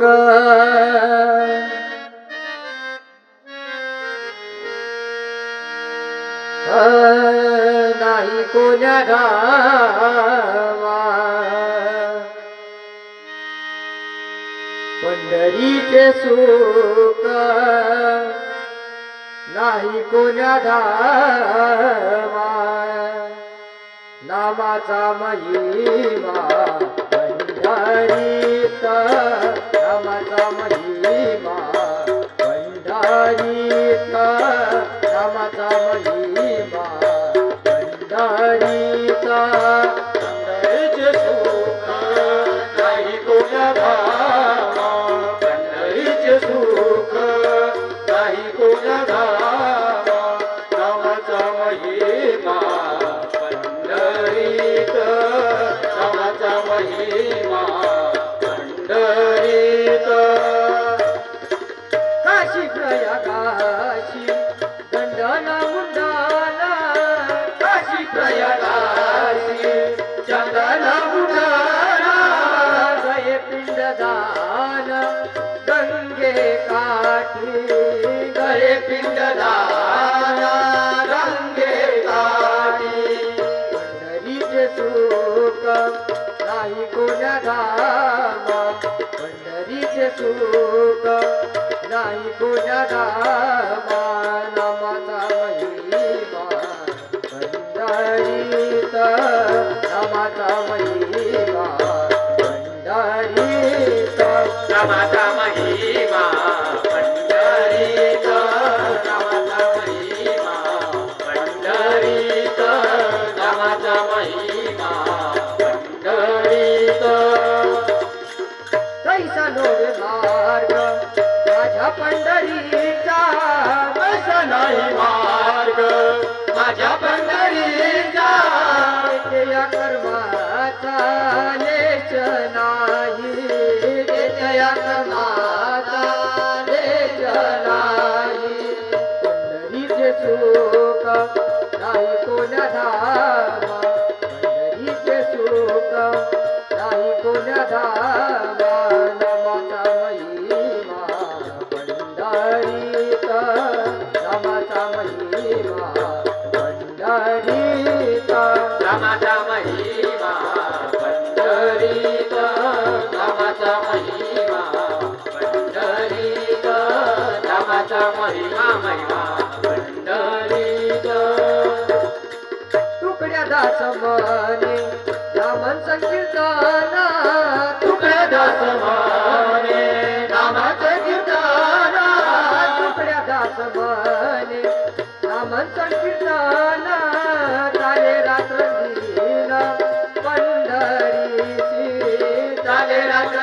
लोक. नाही कोण्या गावा पंढरीचे सुख. नाही कोण्या धावा नामाचा महिमा पंढरीचा सुख सुख महिमा पंढरीत नामाचा महिमा सुख नाही कोण्या धामा पंढरीचे सुख नाही कोण्या धामा नामाचा महिमा पंढरीत नामाचा महिमा पंढरीत नामाचा पंढरीचा बस नाही मार्ग. माझ्या पंढरीचा या कर्माचा लेश नाही. या कर्माचा लेश नाही. पंढरीचे सुख नाही कोण्या नामाचा महिमा. पंढरीत नामाचा महिमा महिमा. पंढरीत तुकड्या दास मने रामन संकीर्तन. तुकड्या दास माने नामाचे कीर्तन तुकड्या दास मने रामन संकीर्तन.